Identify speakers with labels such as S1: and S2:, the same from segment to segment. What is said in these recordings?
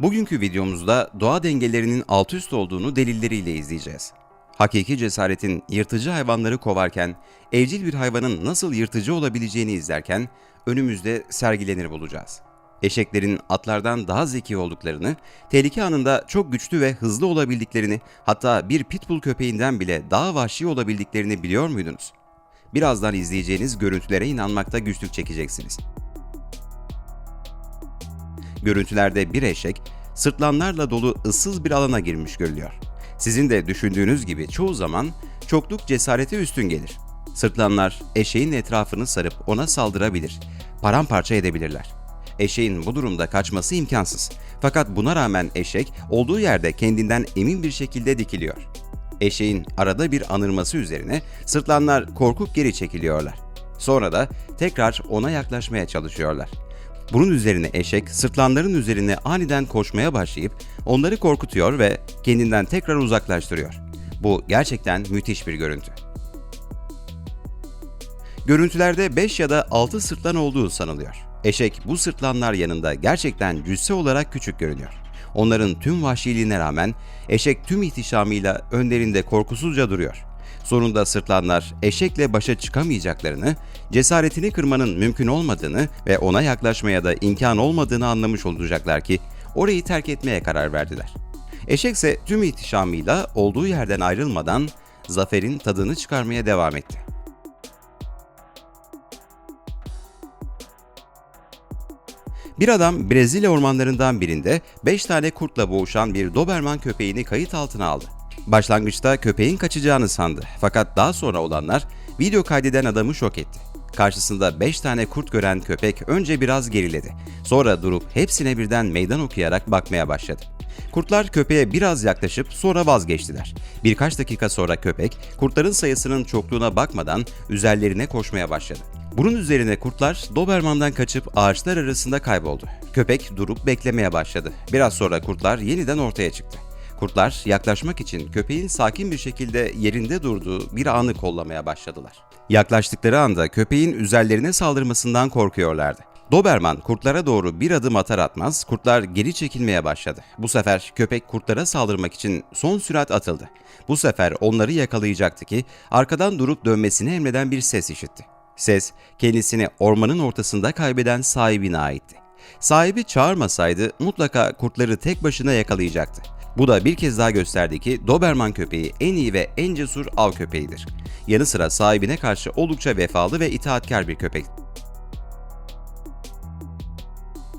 S1: Bugünkü videomuzda doğa dengelerinin alt üst olduğunu delilleriyle izleyeceğiz. Hakiki cesaretin yırtıcı hayvanları kovarken, evcil bir hayvanın nasıl yırtıcı olabileceğini izlerken önümüzde sergilenir bulacağız. Eşeklerin atlardan daha zeki olduklarını, tehlike anında çok güçlü ve hızlı olabildiklerini, hatta bir pitbull köpeğinden bile daha vahşi olabildiklerini biliyor muydunuz? Birazdan izleyeceğiniz görüntülere inanmakta güçlük çekeceksiniz. Görüntülerde bir eşek sırtlanlarla dolu ıssız bir alana girmiş görülüyor. Sizin de düşündüğünüz gibi çoğu zaman çokluk cesarete üstün gelir. Sırtlanlar eşeğin etrafını sarıp ona saldırabilir, paramparça edebilirler. Eşeğin bu durumda kaçması imkansız. Fakat buna rağmen eşek olduğu yerde kendinden emin bir şekilde dikiliyor. Eşeğin arada bir anırması üzerine sırtlanlar korkup geri çekiliyorlar. Sonra da tekrar ona yaklaşmaya çalışıyorlar. Bunun üzerine eşek sırtlanların üzerine aniden koşmaya başlayıp onları korkutuyor ve kendinden tekrar uzaklaştırıyor. Bu gerçekten müthiş bir görüntü. Görüntülerde 5 ya da 6 sırtlan olduğu sanılıyor. Eşek bu sırtlanlar yanında gerçekten cüsse olarak küçük görünüyor. Onların tüm vahşiliğine rağmen eşek tüm ihtişamıyla önlerinde korkusuzca duruyor. Sonunda sırtlanlar eşekle başa çıkamayacaklarını, cesaretini kırmanın mümkün olmadığını ve ona yaklaşmaya da imkan olmadığını anlamış olacaklar ki orayı terk etmeye karar verdiler. Eşek ise tüm ihtişamıyla olduğu yerden ayrılmadan zaferin tadını çıkarmaya devam etti. Bir adam Brezilya ormanlarından birinde 5 tane kurtla boğuşan bir Doberman köpeğini kayıt altına aldı. Başlangıçta köpeğin kaçacağını sandı fakat daha sonra olanlar video kaydeden adamı şok etti. Karşısında 5 tane kurt gören köpek önce biraz geriledi. Sonra durup hepsine birden meydan okuyarak bakmaya başladı. Kurtlar köpeğe biraz yaklaşıp sonra vazgeçtiler. Birkaç dakika sonra köpek kurtların sayısının çokluğuna bakmadan üzerlerine koşmaya başladı. Bunun üzerine kurtlar Doberman'dan kaçıp ağaçlar arasında kayboldu. Köpek durup beklemeye başladı. Biraz sonra kurtlar yeniden ortaya çıktı. Kurtlar yaklaşmak için köpeğin sakin bir şekilde yerinde durduğu bir anı kollamaya başladılar. Yaklaştıkları anda köpeğin üzerlerine saldırmasından korkuyorlardı. Doberman kurtlara doğru bir adım atar atmaz kurtlar geri çekilmeye başladı. Bu sefer köpek kurtlara saldırmak için son sürat atıldı. Bu sefer onları yakalayacaktı ki arkadan durup dönmesini emreden bir ses işitti. Ses kendisini ormanın ortasında kaybeden sahibine aitti. Sahibi çağırmasaydı mutlaka kurtları tek başına yakalayacaktı. Bu da bir kez daha gösterdi ki Doberman köpeği en iyi ve en cesur av köpeğidir. Yanı sıra sahibine karşı oldukça vefalı ve itaatkar bir köpek.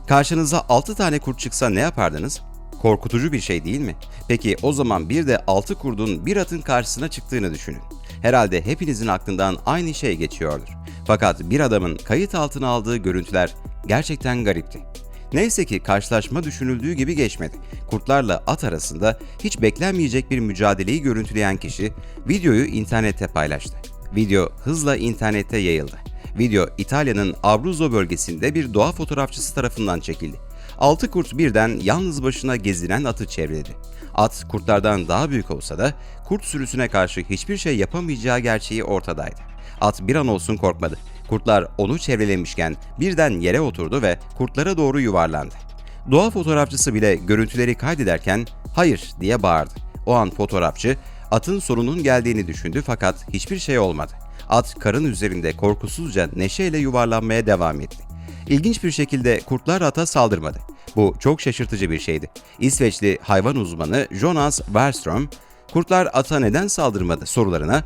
S1: Karşınıza 6 tane kurt çıksa ne yapardınız? Korkutucu bir şey değil mi? Peki o zaman bir de 6 kurdun bir atın karşısına çıktığını düşünün. Herhalde hepinizin aklından aynı şey geçiyordur. Fakat bir adamın kayıt altına aldığı görüntüler gerçekten garipti. Neyse ki karşılaşma düşünüldüğü gibi geçmedi. Kurtlarla at arasında hiç beklenmeyecek bir mücadeleyi görüntüleyen kişi videoyu internette paylaştı. Video hızla internette yayıldı. Video İtalya'nın Abruzzo bölgesinde bir doğa fotoğrafçısı tarafından çekildi. Altı kurt birden yalnız başına gezinen atı çevreledi. At kurtlardan daha büyük olsa da kurt sürüsüne karşı hiçbir şey yapamayacağı gerçeği ortadaydı. At bir an olsun korkmadı. Kurtlar onu çevrelemişken birden yere oturdu ve kurtlara doğru yuvarlandı. Doğa fotoğrafçısı bile görüntüleri kaydederken hayır diye bağırdı. O an fotoğrafçı atın sonunun geldiğini düşündü fakat hiçbir şey olmadı. At karın üzerinde korkusuzca neşeyle yuvarlanmaya devam etti. İlginç bir şekilde kurtlar ata saldırmadı. Bu çok şaşırtıcı bir şeydi. İsveçli hayvan uzmanı Jonas Wallström, kurtlar ata neden saldırmadı sorularına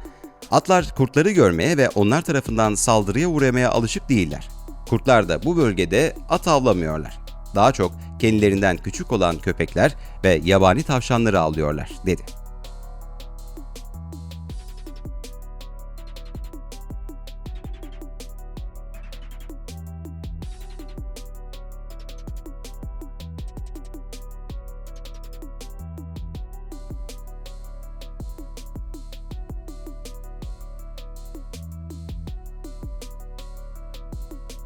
S1: Atlar kurtları görmeye ve onlar tarafından saldırıya uğramaya alışık değiller. Kurtlar da bu bölgede at avlamıyorlar. Daha çok kendilerinden küçük olan köpekler ve yabani tavşanları avlıyorlar, dedi.